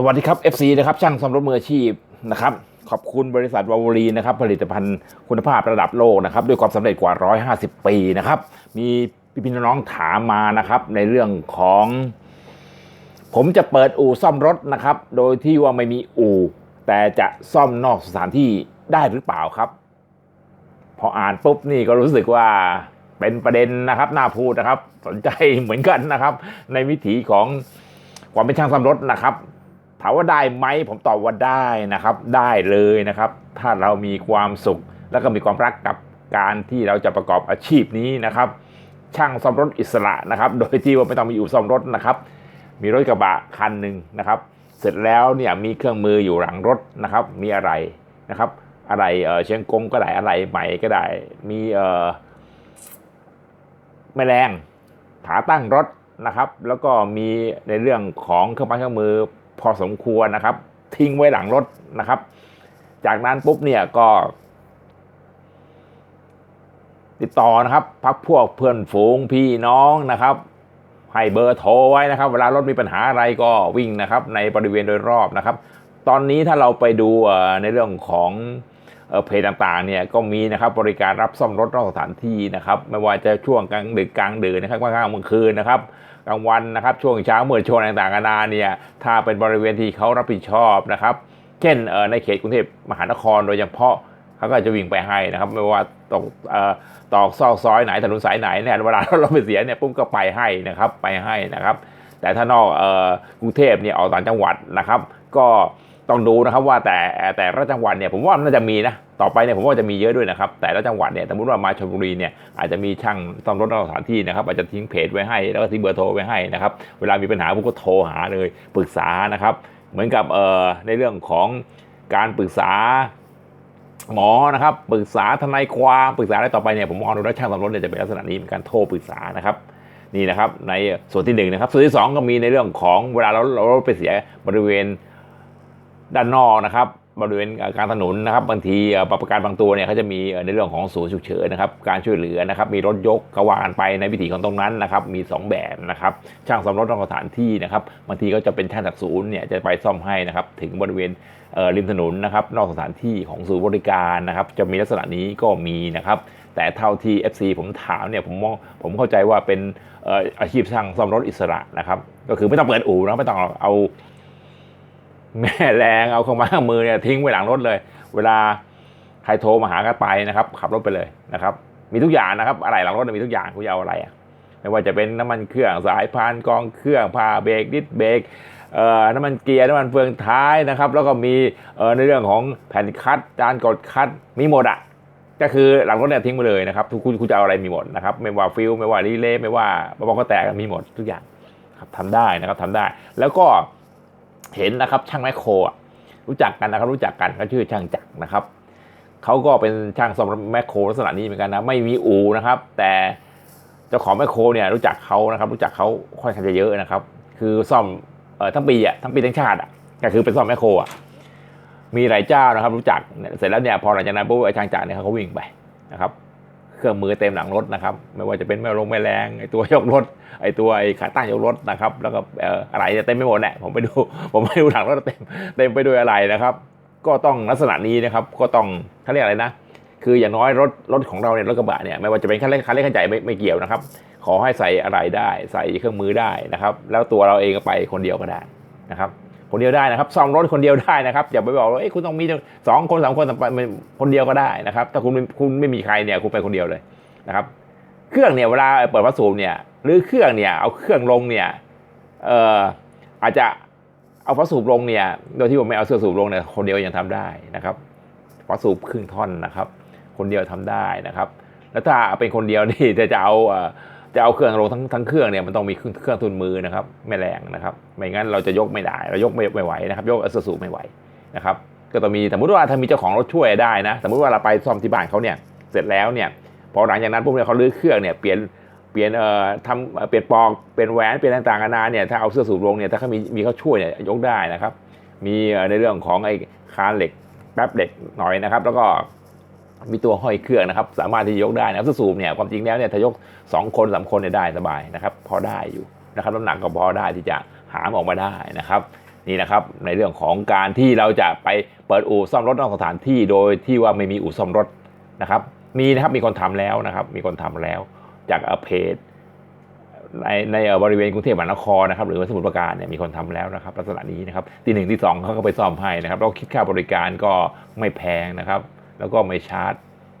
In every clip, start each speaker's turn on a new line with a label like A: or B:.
A: สวัสดีครับ FC นะครับช่างซ่อมรถมืออาชีพนะครับขอบคุณบริษัทวาวรีนะครับผลิตภัณฑ์คุณภาพระดับโลกนะครับด้วยความสำเร็จกว่า 150 ปีนะครับมีพี่พี่น้องถามมานะครับในเรื่องของ ผมจะเปิดอู่ซ่อมรถนะครับ โดยที่ว่าไม่มีอู่ แต่จะซ่อมนอกสถานที่ได้หรือเปล่าครับ พออ่านปุ๊บนี่ก็รู้สึกว่าเป็นประเด็นนะครับน่าพูดนะครับ สนใจเหมือนกันนะครับ ในวิถีของความเป็นช่างซ่อมรถนะครับ ถามว่าได้ไหมผมตอบว่าได้นะครับ ได้เลยนะครับ ถ้าเรามีความสุข แล้วก็มีความรักกับการที่เราจะประกอบอาชีพนี้นะครับ ช่างซ่อมรถอิสระนะครับ โดยที่ว่าไม่ต้องมีอู่ซ่อมรถนะครับ มีรถกระบะคันหนึ่งนะครับ เสร็จแล้วเนี่ยมีเครื่องมืออยู่หลังรถนะครับ มีอะไรนะครับ อะไรเออเชียงกงก็ได้อะไรใหม่ก็ได้ มีเออแมลงขาตั้งรถนะครับ แล้วก็มีในเรื่องของเครื่องไม้เครื่องมือ พอสมควรนะครับ ทิ้งไว้หลังรถนะครับ จากนั้นปุ๊บเนี่ยก็ ติดต่อนะครับ พักพวกเพื่อนฝูงพี่น้องนะครับ ให้เบอร์โทรไว้นะครับ เวลารถมีปัญหาอะไรก็วิ่งนะครับ ในบริเวณโดยรอบนะครับ ตอนนี้ถ้าเราไปดูในเรื่องของเพจต่างๆเนี่ยก็มีนะครับบริการรับซ่อมรถนอกสถานที่นะครับ ไม่ว่าจะช่วงกลางดึกกลางดื่นนะครับกลางค่ำกลางคืนนะครับ กลางวันนะครับช่วงเช้าเมื่อช่วงต่างๆนานาเนี่ยถ้าเป็นบริเวณที่เขารับผิดชอบนะครับ เช่นในเขตกรุงเทพมหานครโดยเฉพาะเขาก็จะวิ่งไปให้นะครับไม่ว่าตกเอ่อตอกซอกซอยไหนถนนสายไหนเนี่ยเวลาเราไปเสียเนี่ยปุ๊บก็ไปให้นะครับไปให้นะครับ แต่ถ้านอกกรุงเทพเนี่ยออกต่างจังหวัดนะครับ ก็ ต้องดูนะครับว่าแต่แต่ละจังหวัดเนี่ยผมว่าน่าจะมีนะต่อไปเนี่ยผมว่าจะมีเยอะด้วยนะครับแต่ละจังหวัดเนี่ยสมมติว่ามาชลบุรีเนี่ยอาจจะมีช่างซ่อมรถนอกสถานที่นะครับอาจจะทิ้งเพจไว้ให้แล้วก็ทิ้งเบอร์โทรไว้ให้นะครับเวลามีปัญหาผมก็โทรหาเลยปรึกษานะครับ เหมือนกับเอ่อในเรื่องของการปรึกษาหมอนะครับปรึกษาทนายความปรึกษาอะไรต่อไปเนี่ยผมมองดูแล้วช่างสำรถเนี่ยจะเป็นลักษณะนี้เป็นการโทรปรึกษานะครับนี่นะครับในส่วนที่หนึ่งนะครับส่วนที่สองก็มีในเรื่องของเวลาเราเราไปเสียบริเวณ ด้านนอกนะครับบริเวณกลางถนนนะครับบางทีอ่อประกันบางตัวเนี่ยเขาจะมีในเรื่องของศูนย์ฉุกเฉินนะครับการช่วยเหลือนะครับมีรถยกกวานไปในวิถีของตรงนั้นนะครับมีสองแบบนะครับช่างซ่อมรถนอกสถานที่นะครับบางทีก็จะเป็นช่างจากศูนย์เนี่ยจะไปซ่อมให้นะครับถึงบริเวณเอ่อริมถนนนะครับนอกสถานที่ของศูนย์บริการนะครับจะมีลักษณะนี้ก็มีนะครับแต่เท่าที่ FC ผมถามเนี่ยผมมองผมเข้าใจว่าเป็นเอ่ออาชีพช่างซ่อมรถอิสระนะครับก็คือไม่ต้องเปิดอู่นะไม่ต้องเอา แม่แรงเอาเครื่องไม้เครื่องมือเนี่ยทิ้งไว้หลังรถเลย เวลาใครโทรมาหาก็ไปนะครับ ขับรถไปเลยนะครับ มีทุกอย่างนะครับอะไรหลังรถมีทุกอย่างคุณจะเอาอะไรอะไม่ว่าจะเป็นน้ำมันเครื่องสายพานกองเครื่องพาเบรกดิสเบรกเอ่อน้ำมันเกียร์น้ำมันเฟืองท้ายนะครับ แล้วก็มีเอ่อในเรื่องของแผ่นคัดจานกดคัดมีหมดอะก็คือหลังรถเนี่ยทิ้งไปเลยนะครับทุกคุณคุณจะเอาอะไรมีหมดนะครับไม่ว่าฟิลไม่ว่ารีเลย์ไม่ว่าบอลก็แตกมีหมดทุกอย่างครับทำได้นะครับทำได้ แล้วก็ เห็นนะครับช่างแมคโครรู้จักกันนะครับรู้จักกันเขาชื่อช่างจักรนะครับเขาก็เป็นช่างซ่อมแมคโครลักษณะนี้เหมือนกันนะไม่มีอูนะครับ แต่เจ้าของแมคโครเนี่ยรู้จักเขานะครับ รู้จักเขาค่อนข้างจะเยอะนะครับ คือซ่อมเอ่อทั้งปีอะทั้งปีทั้งชาติอะก็คือเป็นซ่อมแมคโครอะมีหลายเจ้านะครับ รู้จักเสร็จแล้วเนี่ยพอหลังจากนั้นปุ๊บไอ้ช่างจ่าเนี่ยเขาก็วิ่งไปนะครับ เครื่องมือเต็มหลังรถนะครับ ไม่ว่าจะเป็นแม่ลงแม่แรงไอ้ตัวยกรถไอ้ตัวไอขาตั้งยกรถนะครับ แล้วก็อะไรเนี่ยเต็มไปหมดแหละผมไปดูผมไปดูหลังรถเต็มเต็มไปด้วยอะไรนะครับ ก็ต้องลักษณะนี้นะครับ ก็ต้องเขาเรียกอะไรนะ คืออย่างน้อยรถรถของเราเนี่ยรถกระบะเนี่ยไม่ว่าจะเป็นคันเล็กคันเล็กคันใหญ่ไม่ไม่เกี่ยวนะครับ ขอให้ใส่อะไรได้ ใส่เครื่องมือได้นะครับ แล้วตัวเราเองก็ไปคนเดียวก็ได้นะครับ คนเดียวได้นะครับซ่อมรถคนเดียวได้นะครับอย่าไปบอกว่าเอ้ยคุณต้องมีสองคนสามคนไปคนเดียวก็ได้นะครับ ถ้าคุณคุณไม่มีใครเนี่ยคุณไปคนเดียวเลยนะครับ เครื่องเนี่ยเวลาเปิดพัสดุเนี่ย หรือเครื่องเนี่ยเอาเครื่องลงเนี่ยเอ่ออาจจะเอาพัสดุลงเนี่ยโดยที่ผมไม่เอาเสื้อสูบลงเนี่ยคนเดียวยังทำได้นะครับพัสดุครึ่งท่อนนะครับ คนเดียวทำได้นะครับ แล้วถ้าเป็นคนเดียวนี่จะจะเอาเอ่อ จะเอาเครื่องลงทั้งทั้งเครื่องเนี่ยมันต้องมีเครื่องเครื่องทุนมือนะครับไม่แรงนะครับ ไม่งั้นเราจะยกไม่ได้เรายกไม่ไม่ไหวนะครับ ยกอัสสูไม่ไหวนะครับ ก็ต้องมีสมมติว่าถ้ามีเจ้าของรถช่วยได้นะสมมติว่าเราไปซ่อมที่บ้านเขาเนี่ยเสร็จแล้วเนี่ยพอหลังจากนั้นปุ๊บเนี่ยเขาลื้อเครื่องเนี่ยเปลี่ยนเปลี่ยนเอ่อทำเปลี่ยนปอกเปลี่ยนแหวนเปลี่ยนต่างๆนานาเนี่ยถ้าเอาเสื้อสูบลงเนี่ยถ้าเขามีมีเขาช่วยเนี่ยยกได้นะครับ มีในเรื่องของไอ้คานเหล็กแป๊บเหล็กหน่อยนะครับ แล้วก็ มีตัวห้อยเครื่องนะครับ สามารถที่จะยกได้นะครับสูบเนี่ยความจริงแล้วเนี่ยถ้ายก 2 คนสามคนเนี่ยได้สบายนะครับ พอได้อยู่นะครับน้ำหนักก็พอได้ที่จะหามออกมาได้นะครับ นี่นะครับในเรื่องของการที่เราจะไปเปิดอู่ซ่อมรถนอกสถานที่โดยที่ว่าไม่มีอู่ซ่อมรถนะครับ มีนะครับมีคนทำแล้วนะครับ มีคนทำแล้ว จากเพจในในบริเวณกรุงเทพมหานครนะครับหรือสมุทรปราการเนี่ยมีคนทำแล้วนะครับลักษณะนี้นะครับตีหนึ่งที่สองเขาก็ไปซ่อมให้นะครับแล้วคิดค่าบริการก็ไม่แพงนะครับ แล้วก็ไม่ชาร์จ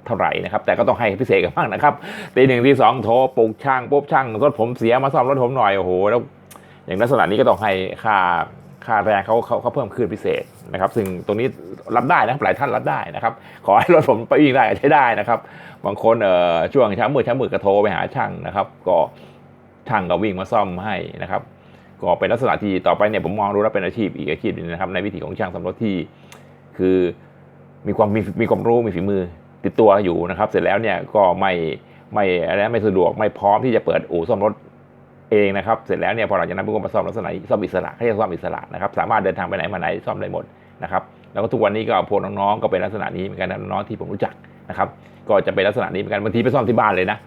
A: เท่าไหร่นะครับ แต่ก็ต้องให้พิเศษกันบ้างนะครับตีหนึ่งที่สองโทรปลุกช่างปุ๊บช่างรถผมเสียมาซ่อมรถผมหน่อยโอ้โหแล้วอย่างลักษณะนี้ก็ต้องให้ค่าค่าแรงเขาเขาเขาเพิ่มขึ้นพิเศษนะครับ ซึ่งตรงนี้รับได้นะหลายท่านรับได้นะครับ ขอให้รถผมไปวิ่งได้ใช้ได้นะครับ บางคนเอ่อช่วงเช้ามืดเช้ามืดก็โทรไปหาช่างนะครับ ก็ช่างก็วิ่งมาซ่อมให้นะครับ ก็เป็นลักษณะที่ต่อไปเนี่ยผมมองดูแล้วเป็นอาชีพอีกอาชีพหนึงนะครับ ในวิถีของช่างสำรถที่คือ มีความมีมีความรู้มีฝีมือติดตัวอยู่นะครับ เสร็จแล้วเนี่ยก็ไม่ไม่อะไรไม่สะดวกไม่พร้อมที่จะเปิดอู่ซ่อมรถเองนะครับ เสร็จแล้วเนี่ยพอหลังจากนั้นพวกก็มาซ่อมลักษณะซ่อมอิสระเขาเรียกซ่อมอิสระนะครับ สามารถเดินทางไปไหนมาไหนซ่อมได้หมดนะครับ แล้วก็ทุกวันนี้ก็พวกน้องๆก็เป็นลักษณะนี้เหมือนกันนะน้องๆที่ผมรู้จักนะครับ ก็จะเป็นลักษณะนี้เหมือนกันบางทีไปซ่อมที่บ้านเลยนะ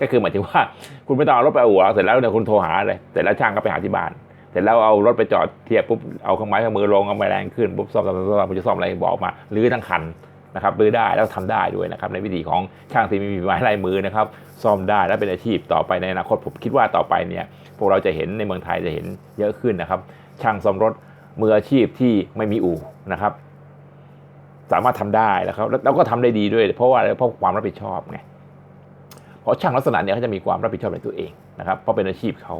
A: ก็คือหมายถึงว่าคุณไม่ต้องเอารถไปอู่เสร็จแล้วเนี่ยคุณโทรหาเลยเสร็จแล้วช่างก็ไปหาที่บ้าน เสร็จแล้วเอารถไปจอดเทียบปุ๊บเอาเครื่องไม้เครื่องมือลงเอาไม้แรงขึ้นปุ๊บซ่อมซ่อมซ่อมมคุณจะซ่อมอะไรบอกมาหรือทั้งคันนะครับรื้อได้แล้วทำได้ด้วยนะครับในวิธีของช่างที่มีฝีไม้ลายมือนะครับซ่อมได้และเป็นอาชีพต่อไปในอนาคตผมคิดว่าต่อไปเนี่ยพวกเราจะเห็นในเมืองไทยจะเห็นเยอะขึ้นนะครับ ช่างซ่อมรถมืออาชีพที่ไม่มีอู่นะครับ สามารถทำได้แล้วครับแล้วก็ทำได้ดีด้วย เพราะว่าอะไรเพราะความรับผิดชอบไงเพราะช่างลักษณะเนี้ยเขาจะมีความรับผิดชอบในตัวเองนะครับเพราะเป็นอาชีพเขา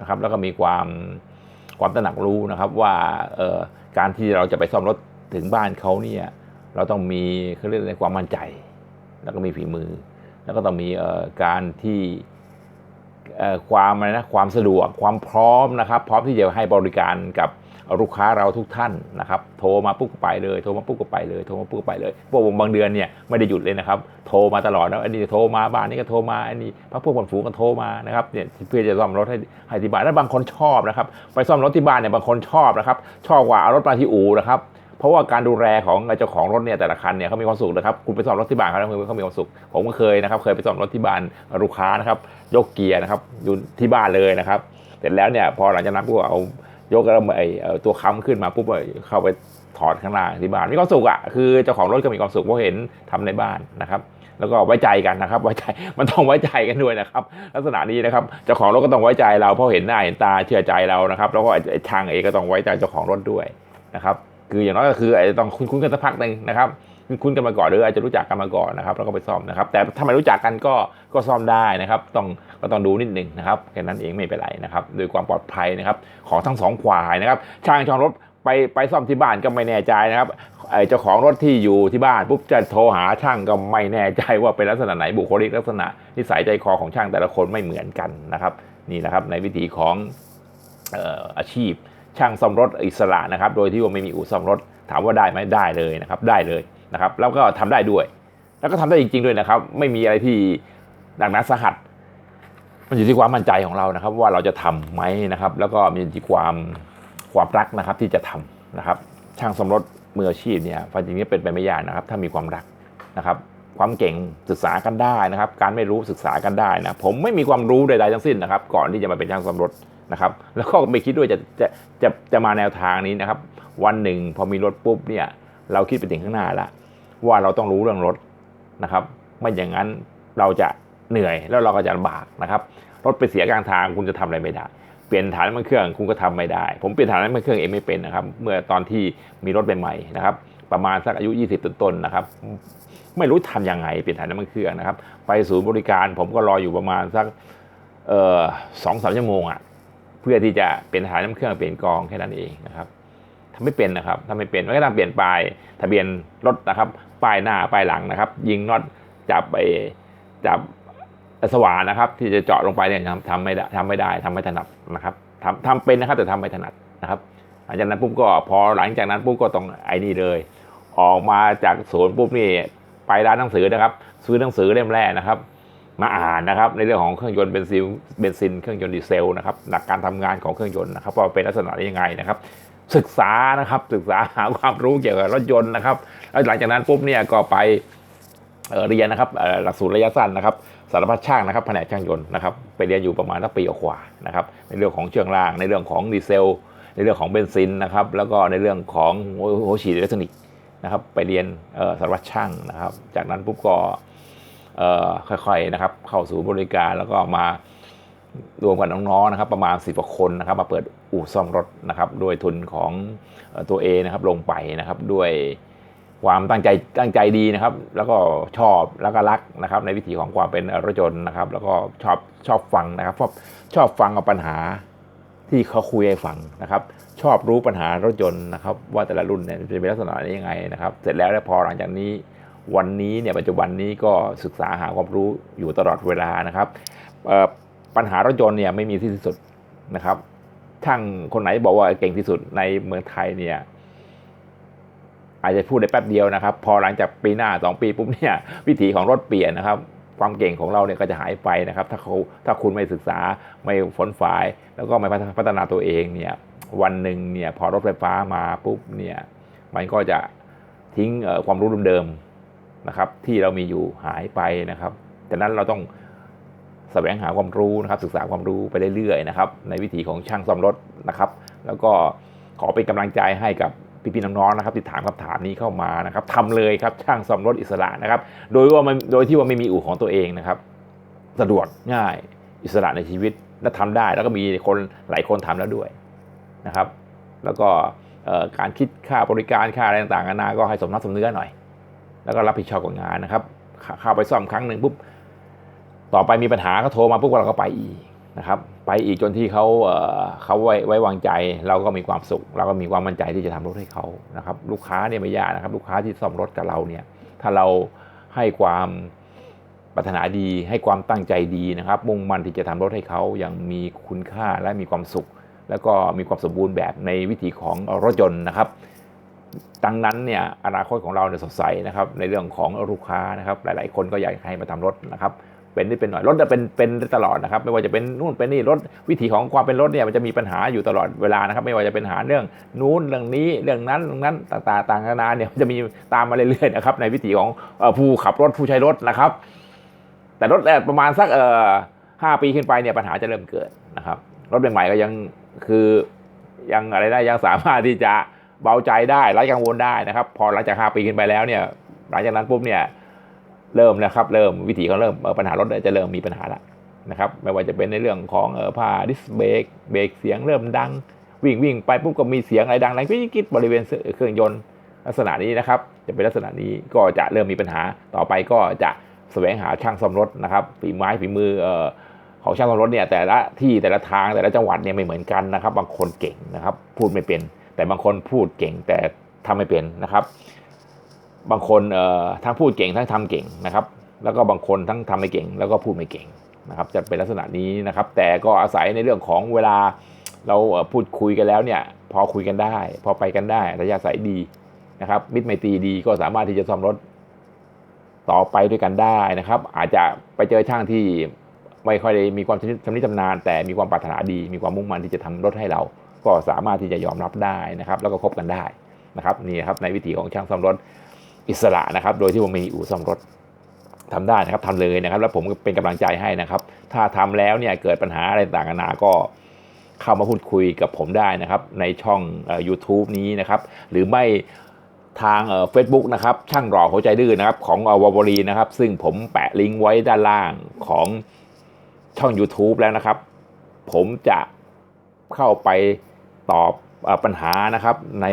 A: นะครับแล้วก็มีความความตระหนักรู้นะครับว่าเอ่อการที่เราจะไปซ่อมรถถึงบ้านเขาเนี่ยเราต้องมีเขาเรียกอะไรความมั่นใจ แล้วก็มีฝีมือ แล้วก็ต้องมีเอ่อการที่เอ่อความอะไรนะความสะดวกความพร้อมนะครับ พร้อมที่จะให้บริการกับ ลูกค้าเราทุกท่านนะครับโทรมาปุ๊บก็ไปเลยโทรมาปุ๊บก็ไปเลยโทรมาปุ๊บก็ไปเลยพวกผมบางเดือนเนี่ยไม่ได้หยุดเลยนะครับโทรมาตลอดนะอันนี้โทรมาบ้านนี้ก็โทรมาอันนี้พักพวกคนฝูงก็โทรมานะครับเนี่ยเพื่อจะซ่อมรถให้ให้ที่บ้านแล้วบางคนชอบนะครับไปซ่อมรถที่บ้านเนี่ยบางคนชอบนะครับชอบกว่าเอารถมาที่อู่นะครับเพราะว่าการดูแลของเจ้าของรถเนี่ยแต่ละคันเนี่ยเขามีความสุขนะครับคุณไปซ่อมรถที่บ้านเขาแล้วเขามีความสุข ผมก็เคยนะครับ เคยไปซ่อมรถที่บ้านลูกค้านะครับ ยกเกียร์นะครับอยู่ที่บ้านเลยนะครับ เสร็จแล้วเนี่ยพอหลังจากนั้นพวกเอา ยกแล้วไอ้เออตัวค้ำขึ้นมาปุ๊บเข้าไปถอดข้างล่างที่บ้านมีความสุขอะคือเจ้าของรถก็มีความสุขเพราะเห็นทำในบ้านนะครับ แล้วก็ไว้ใจกันนะครับ ไว้ใจมันต้องไว้ใจกันด้วยนะครับ ลักษณะนี้นะครับเจ้าของรถก็ต้องไว้ใจเราเพราะเห็นหน้าเห็นตาเชื่อใจเรานะครับ แล้วก็ไอ้ไอ้ช่างเองก็ต้องไว้ใจเจ้าของรถด้วยนะครับ คืออย่างน้อยก็คืออาจจะต้องคุ้นๆกันสักพักหนึ่งนะครับ คุ้นกันมาก่อนหรืออาจจะรู้จักกันมาก่อนนะครับแล้วก็ไปซ่อมนะครับ แต่ถ้าไม่รู้จักกันก็ก็ซ่อมได้นะครับ ต้องก็ต้องดูนิดหนึ่งนะครับแค่นั้นเองไม่เป็นไรนะครับโดยความปลอดภัยนะครับ ของทั้งสองฝ่ายนะครับ ช่างช่างรถไปไปซ่อมที่บ้านก็ไม่แน่ใจนะครับไอ้เจ้าของรถที่อยู่ที่บ้านปุ๊บจะโทรหาช่างก็ไม่แน่ใจว่าเป็นลักษณะไหนบุคลิกลักษณะนิสัยใจคอของช่างแต่ละคนไม่เหมือนกันนะครับ นี่นะครับในวิธีของเอ่ออาชีพช่างซ่อมรถอิสระนะครับ โดยที่ว่าไม่มีอู่ซ่อมรถถามว่าได้ไหมได้เลยนะครับ ได้เลย นะครับแล้วก็ทำได้ด้วย แล้วก็ทำได้จริง ๆ ด้วยนะครับ ไม่มีอะไรที่หนักหนาสาหัส มันอยู่ที่ความมั่นใจของเรานะครับ ว่าเราจะทำไหมนะครับ แล้วก็มีที่ความความรักนะครับที่จะทำนะครับ ช่างซ่อมรถมืออาชีพเนี่ยความจริงนี้เป็นไปไม่ยากนะครับ ถ้ามีความรักนะครับ ความเก่งศึกษากันได้นะครับ การไม่รู้ศึกษากันได้นะผมไม่มีความรู้ใดๆทั้งสิ้นนะครับ ก่อนที่จะมาเป็นช่างซ่อมรถนะครับ แล้วก็ไม่คิดด้วยจะจะจะจะมาแนวทางนี้นะครับ วันหนึ่งพอมีรถปุ๊บเนี่ยเราคิดไปถึงข้างหน้าละ ว่าเราต้องรู้เรื่องรถนะครับ ไม่อย่างนั้นเราจะเหนื่อยแล้วเราก็จะลำบากนะครับ รถไปเสียกลางทางคุณจะทำอะไรไม่ได้ เปลี่ยนฐานน้ำมันเครื่องคุณก็ทำไม่ได้ ผมเปลี่ยนฐานน้ำมันเครื่องเองไม่เป็นนะครับ เมื่อตอนที่มีรถใหม่ๆนะครับ ประมาณสักอายุ 20 ต้นๆนะครับ ไม่รู้ทำยังไงเปลี่ยนฐานน้ำมันเครื่องนะครับ ไปศูนย์บริการผมก็รออยู่ประมาณสักสองสามชั่วโมงอะ เพื่อที่จะเปลี่ยนฐานน้ำเครื่องเปลี่ยนกองแค่นั้นเองนะครับ ทำไม่เป็นนะครับทำไม่เป็นไม่ก็ต้องเปลี่ยนป้ายทะเบียนรถนะครับป้ายหน้าป้ายหลังนะครับ ยิงน็อตจับไปจับสว่านนะครับ ที่จะเจาะลงไปเนี่ยทำทำไม่ได้ทำไม่ได้ทำไม่ถนัดนะครับทำทำเป็นนะครับแต่ทำไม่ถนัดนะครับหลังจากนั้นปุ๊บก็พอหลังจากนั้นปุ๊บก็ต้องไอ้นี่เลย ออกมาจากศูนปุ๊บนี่ไปร้านหนังสือนะครับ ซื้อหนังสือเล่มแรกนะครับ มาอ่านนะครับ ในเรื่องของเครื่องยนต์เบนซินเบนซินเครื่องยนต์ดีเซลนะครับหลักการทำงานของเครื่องยนต์นะครับว่าเป็นลักษณะยังไงนะครับ ศึกษานะครับ ศึกษาหาความรู้เกี่ยวกับรถยนต์นะครับแล้วหลังจากนั้นปุ๊บเนี่ยก็ไปเเรียนนะครับหลักสูตรระยะสั้นนะครับสารพัดช่างนะครับแผนกช่างยนต์นะครับไปเรียนอยู่ประมาณสักปีกว่านะครับในเรื่องของเชื่องล่าง ในเรื่องของดีเซล ในเรื่องของเบนซินนะครับแล้วก็ในเรื่องของหัวฉีดอิเล็กทรอนิกส์นะครับไปเรียนสารวัตรช่างนะครับ จากนั้นปุ๊บก็ค่อยๆนะครับเข้าสู่บริการแล้วก็มา รวมกับน้องๆนะครับประมาณสิบกว่าคนนะครับมาเปิดอู่ซ่อมรถนะครับด้วยทุนของตัวเองนะครับลงไปนะครับด้วยความตั้งใจตั้งใจดีนะครับ แล้วก็ชอบแล้วก็รักนะครับ ในวิถีของความเป็นรถยนต์นะครับ แล้วก็ชอบชอบฟังนะครับชอบชอบฟังกับปัญหาที่เขาคุยให้ฟังนะครับ ชอบรู้ปัญหารถยนต์นะครับ ว่าแต่ละรุ่นเนี่ยจะเป็นลักษณะนี้ยังไงนะครับ เสร็จแล้วแล้วพอหลังจากนี้วันนี้เนี่ยปัจจุบันนี้ก็ศึกษาหาความรู้อยู่ตลอดเวลานะครับเอ่อ ปัญหารถยนต์เนี่ยไม่มีที่สุดนะครับช่างคนไหนบอกว่าเก่งที่สุดในเมืองไทยเนี่ยอาจจะพูดได้แป๊บเดียวนะครับ พอหลังจากปีหน้าสองปีปุ๊บเนี่ยวิถีของรถเปลี่ยนนะครับ ความเก่งของเราเนี่ยก็จะหายไปนะครับ ถ้าเขาถ้าคุณไม่ศึกษาไม่ฝนฝ่าย แล้วก็ไม่พัฒนาตัวเองเนี่ยวันหนึ่งเนี่ยพอรถไฟฟ้ามาปุ๊บเนี่ยมันก็จะทิ้งความรู้เดิมๆนะครับ ที่เรามีอยู่หายไปนะครับดังนั้นเราต้อง แสวงหาความรู้นะครับศึกษาความรู้ไปเรื่อยๆนะครับในวิถีของช่างซ่อมรถนะครับ แล้วก็ขอเป็นกำลังใจให้กับพี่ๆน้องๆนะครับที่ถามคำถามนี้เข้ามานะครับทำเลยครับช่างซ่อมรถอิสระนะครับ โดยว่าโดยที่ว่าไม่มีอู่ของตัวเองนะครับ สะดวกง่ายอิสระในชีวิตและทำได้แล้วก็มีคนหลายคนทำแล้วด้วยนะครับ แล้วก็การคิดค่าบริการค่าอะไรต่างๆนานาก็ให้สมน้ำสมเนื้อหน่อย แล้วก็รับผิดชอบกับงานนะครับเข้าไปซ่อมครั้งหนึ่งปุ๊บ ต่อไปมีปัญหาก็โทรมาปุ๊บเราก็ไปอีกนะครับ ไปอีกจนที่เขาเขาไว้ไว้วางใจ เราก็มีความสุข เราก็มีความมั่นใจที่จะทำรถให้เขานะครับ ลูกค้าเนี่ยไม่ยากนะครับ ลูกค้าที่ซ่อมรถกับเราเนี่ย ถ้าเราให้ความปรารถนาดีให้ความตั้งใจดีนะครับ มุ่งมั่นที่จะทำรถให้เขาอย่างมีคุณค่าและมีความสุข แล้วก็มีความสมบูรณ์แบบในวิถีของรถยนต์นะครับดังนั้นเนี่ยอนาคตของเราเนี่ยสดใสนะครับในเรื่องของลูกค้านะครับ หลาย ๆ คนก็อยากให้มาทำรถนะครับ เป็นนิดเป็นหน่อยรถจะเป็นเป็นตลอดนะครับ ไม่ว่าจะเป็นนู่นเป็นนี่รถวิถีของความเป็นรถเนี่ยมันจะมีปัญหาอยู่ตลอดเวลานะครับ ไม่ว่าจะเป็นหาเรื่องนู้นเรื่องนี้เรื่องนั้นเรื่องนั้นต่างๆต่างๆนานาเนี่ยมันจะมีตามมาเรื่อยๆนะครับในวิถีของผู้ขับรถผู้ใช้รถนะครับ แต่รถประมาณสักเอ่อห้าปีขึ้นไปเนี่ยปัญหาจะเริ่มเกิดนะครับ รถใหม่ๆก็ยังคือยังอะไรได้ยังสามารถที่จะเบาใจได้ไร้กังวลได้นะครับ พอหลังจากห้าปีขึ้นไปแล้วเนี่ย หลังจากนั้นปุ๊บเนี่ย เริ่มนะครับเริ่มวิธีเขาเริ่มปัญหารถจะเริ่มมีปัญหาละนะครับไม่ว่าจะเป็นในเรื่องของเอ่อผ้าดิสเบรกเบรกเสียงเริ่มดัง วิ่งวิ่งไปปุ๊บก็มีเสียงอะไรดังแรงกิ๊กๆบริเวณเครื่องยนต์ลักษณะนี้นะครับ จะเป็นลักษณะนี้ก็จะเริ่มมีปัญหาต่อไปก็จะแสวงหาช่างซ่อมรถนะครับฝีไม้ฝีมือเออของช่างซ่อมรถเนี่ยแต่ละที่แต่ละทางแต่ละจังหวัดเนี่ยไม่เหมือนกันนะครับ บางคนเก่งนะครับ พูดไม่เป็น แต่บางคนพูดเก่งแต่ทำไม่เป็นนะครับ บางคนทั้งพูดเก่งทั้งทำเก่งนะครับ แล้วก็บางคนทั้งทำไม่เก่ง แล้วก็พูดไม่เก่งนะครับ จะเป็นลักษณะนี้นะครับ แต่ก็อาศัยในเรื่องของเวลาเราพูดคุยกันแล้วเนี่ย พอคุยกันได้ พอไปกันได้ระยะสายดีนะครับ มิตรไมตรีดีก็สามารถที่จะซ่อมรถต่อไปด้วยกันได้นะครับ อาจจะไปเจอช่างที่ไม่ค่อยได้มีความชำนิชำนาญแต่มีความปรารถนาดี มีความมุ่งมั่นที่จะทำรถให้เรา ก็สามารถที่จะยอมรับได้นะครับ แล้วก็คบกันได้นะครับนี่ครับในวิถีของช่างซ่อมรถ อิสระนะครับ โดยที่ผมมีอู่ซ่อมรถทำได้นะครับทำเลยนะครับ แล้วผมก็เป็นกำลังใจให้นะครับ ถ้าทำแล้วเนี่ยเกิดปัญหาอะไรต่างๆนานาก็เข้ามาพูดคุยกับผมได้นะครับ ในช่องเอ่อ YouTube นี้นะครับ หรือไม่ทางเฟซบุ๊กนะครับ ช่างหล่อหัวใจดื้อนะครับ ของวาวรีนะครับ ซึ่งผมแปะลิงก์ไว้ด้านล่างของช่อง YouTube แล้วนะครับ ผมจะเข้าไปตอบอปัญหานะครับใน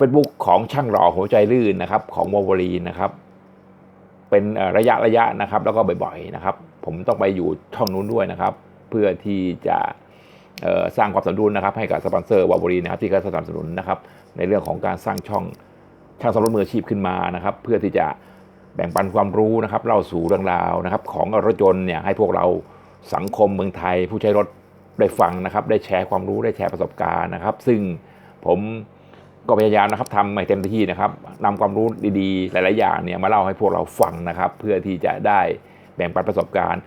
A: Facebook ของช่างหล่อหัวใจลื่นนะครับ ของวอลลีนะครับ เป็นระยะระยะนะครับ แล้วก็บ่อยๆนะครับ ผมต้องไปอยู่ช่องนู้นด้วยนะครับ เพื่อที่จะสร้างความสมดุลนะครับ ให้กับสปอนเซอร์วอลลีนะครับที่เขาสนับสนุนนะครับ ในเรื่องของการสร้างช่องช่างสำรวจมืออาชีพขึ้นมานะครับ เพื่อที่จะแบ่งปันความรู้นะครับเล่าสู่เรื่องราวนะครับ ของรถยนต์เนี่ยให้พวกเราสังคมเมืองไทย ผู้ใช้รถได้ฟังนะครับ ได้แชร์ความรู้ได้แชร์ประสบการณ์นะครับ ซึ่งผม ก็พยายามนะครับทำให้เต็มที่นะครับนำความรู้ดีๆ หลาย ๆ อย่างเนี่ยมาเล่าให้พวกเราฟังนะครับ เพื่อที่จะได้แบ่งปันประสบการณ์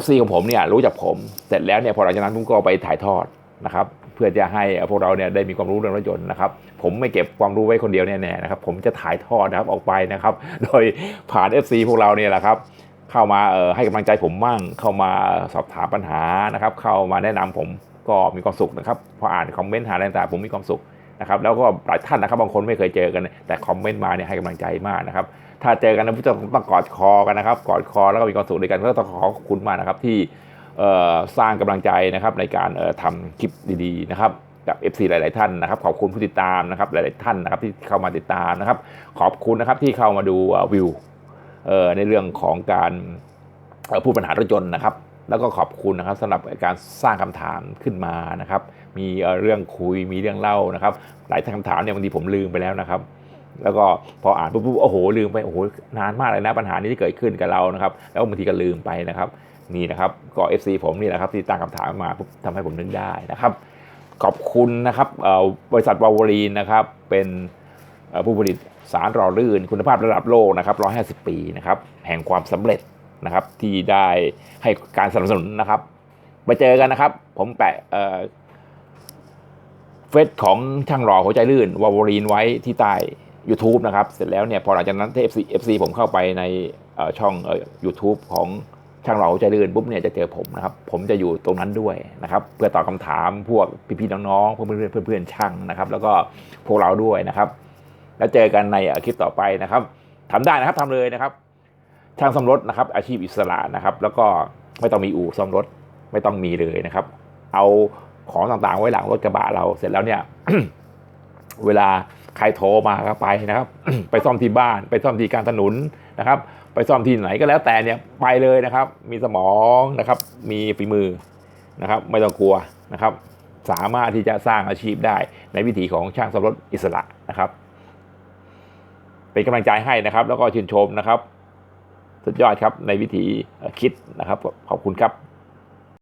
A: FC ของผมเนี่ยรู้จักผมเสร็จแล้วเนี่ยพอหลังจากนั้นผมก็ไปถ่ายทอดนะครับเพื่อจะให้พวกเราเนี่ยได้มีความรู้เรื่องรถยนต์นะครับ ผมไม่เก็บความรู้ไว้คนเดียวแน่ๆนะครับ ผมจะถ่ายทอดนะครับออกไปนะครับ โดยผ่าน FC พวกเราเนี่ยแหละครับ เข้ามาเอ่อให้กำลังใจผมมั่ง เข้ามาสอบถามปัญหานะครับ เข้ามาแนะนำผมก็มีความสุขนะครับพออ่านคอมเมนต์หาอะไรต่างๆผมมีความสุข นะครับแล้วก็หลายท่านนะครับบางคนไม่เคยเจอกันแต่คอมเมนต์มาเนี่ยให้กำลังใจมากนะครับถ้าเจอกันนะต้องต้องกอดคอกันนะครับกอดคอแล้วก็มีความสุขด้วยกันก็ต้องขอขอบคุณมากนะครับที่สร้างกำลังใจนะครับในการเอ่อทำคลิปดีๆนะครับกับ FC หลาย ๆ ท่านนะครับ ขอบคุณผู้ติดตามนะครับหลาย ๆ ท่านนะครับที่เข้ามาติดตามนะครับ ขอบคุณนะครับที่เข้ามาดูวิวในเรื่องของการพูดปัญหารถยนต์นะครับ แล้วก็ขอบคุณนะครับสำหรับการสร้างคำถามขึ้นมานะครับ มีเรื่องคุยมีเรื่องเล่านะครับ หลายคำถามเนี่ยบางทีผมลืมไปแล้วนะครับ แล้วก็พออ่านปุ๊บโอ้โหลืมไปโอ้โหนานมากเลยนะปัญหานี้ที่เกิดขึ้นกับเรานะครับ แล้วบางทีก็ลืมไปนะครับนี่นะครับก็ FC ผมนี่แหละครับที่ตั้งคำถามมาปุ๊บทำให้ผมนึกได้นะครับ ขอบคุณนะครับบริษัทวาวรีนนะครับเป็นผู้ผลิตสารหล่อลื่น คุณภาพระดับโลกนะครับ150 ปีนะครับแห่งความสำเร็จนะครับที่ได้ให้การสนับสนุนนะครับ ไปเจอกันนะครับ ผมแปะ เฟซของช่างหล่อหัวใจลื่นวาวรีนไว้ที่ใต้ YouTube นะครับ เสร็จแล้วเนี่ยพอหลังจากนั้นถ้า FC FC ผมเข้าไปในช่องเอ่อ YouTube ของช่างหล่อหัวใจลื่นปุ๊บเนี่ยจะเจอผมนะครับ ผมจะอยู่ตรงนั้นด้วยนะครับ เพื่อตอบคำถามพวกพี่ๆน้องๆเพื่อนๆเพื่อนๆช่างนะครับ แล้วก็พวกเราด้วยนะครับ แล้วเจอกันในคลิปต่อไปนะครับทำได้นะครับทำเลยนะครับ ช่างซ่อมรถนะครับ อาชีพอิสระนะครับ แล้วก็ไม่ต้องมีอู่ซ่อมรถไม่ต้องมีเลยนะครับ เอา ของต่างๆ ไว้หลังรถกระบะเราเสร็จแล้วเนี่ย เวลาใครโทรมาก็ไปนะครับ ไปซ่อมที่บ้าน ไปซ่อมที่การถนนนะครับ ไปซ่อมที่ไหนก็แล้วแต่เนี่ยไปเลยนะครับ มีสมองนะครับ มีฝีมือนะครับ ไม่ต้องกลัวนะครับ สามารถที่จะสร้างอาชีพได้ในวิถีของช่างซ่อมรถอิสระนะครับ เป็นกำลังใจให้นะครับ แล้วก็ชื่นชมนะครับ สุดยอดครับในวิธีคิดนะครับ ขอบคุณครับ